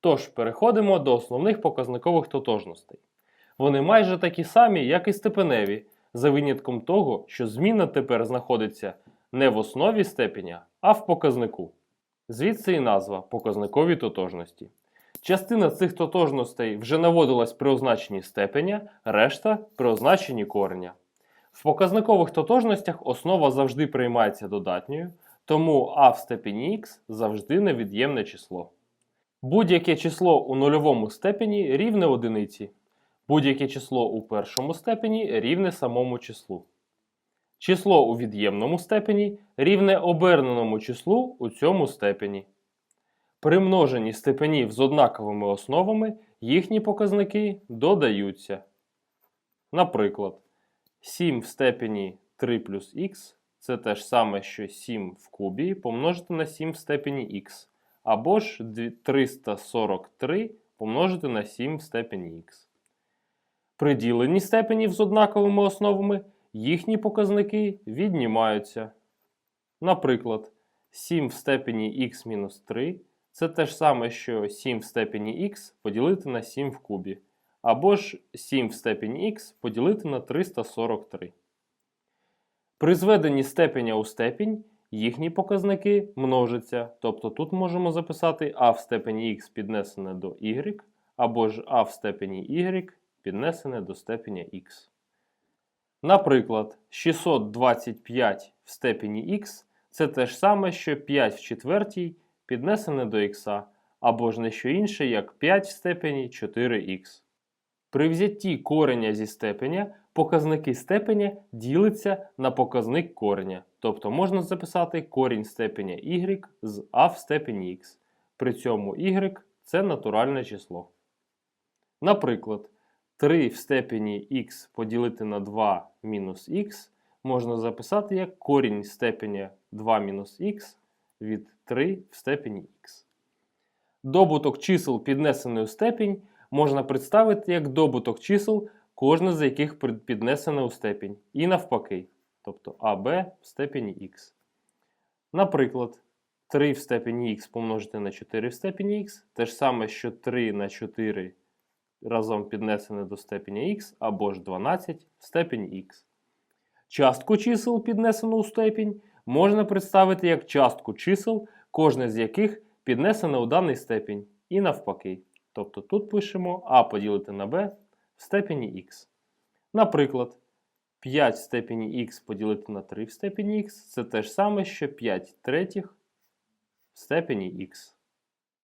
Тож переходимо до основних показникових тотожностей. Вони майже такі самі, як і степеневі, за винятком того, що зміна тепер знаходиться не в основі степеня, а в показнику. Звідси і назва показникові тотожності. Частина цих тотожностей вже наводилась при означенні степеня, решта при означенні кореня. В показникових тотожностях основа завжди приймається додатньою, тому а в степені х завжди невід'ємне число. Будь-яке число у нульовому степені рівне одиниці. Будь-яке число у першому степені рівне самому числу. Число у від'ємному степені рівне оберненому числу у цьому степені. При множенні степенів з однаковими основами їхні показники додаються. Наприклад, 7 в степені 3 плюс х це те ж саме, що 7 в кубі помножити на 7 в степені х. Або ж 343 помножити на 7 в степені х. При діленні степенів з однаковими основами їхні показники віднімаються. Наприклад, 7 в степені х мінус 3 це те ж саме, що 7 в степені х поділити на 7 в кубі. Або ж 7 в степені х поділити на 343. При зведенні степеня у степінь їхні показники множаться. Тобто тут можемо записати а в степені х піднесене до y, або ж а в степені y піднесене до степеня х. Наприклад, 625 в степені х це те ж саме, що 5 в четвертій піднесене до х, або ж не що інше, як 5 в степені 4х. При взятті кореня зі степеня показники степеня діляться на показник кореня. Тобто можна записати корінь степеня y з а в степені х. При цьому y це натуральне число. Наприклад, 3 в степені х поділити на 2 мінус х можна записати як корінь степеня 2 мінус х від 3 в степені х. Добуток чисел піднесений у степінь можна представити як добуток чисел, кожне з яких піднесене у степінь, і навпаки, тобто АБ в степені х. Наприклад, 3 в степені х помножити на 4 в степені х те ж саме, що 3 на 4 разом піднесене до степеня х або ж 12 в степені х. Частку чисел, піднесену у степінь, можна представити як частку чисел, кожне з яких піднесене у даний степінь, і навпаки. Тобто тут пишемо а поділити на b в степені х. Наприклад, 5 в степені х поділити на 3 в степені х це те ж саме, що 5 третіх в степені х.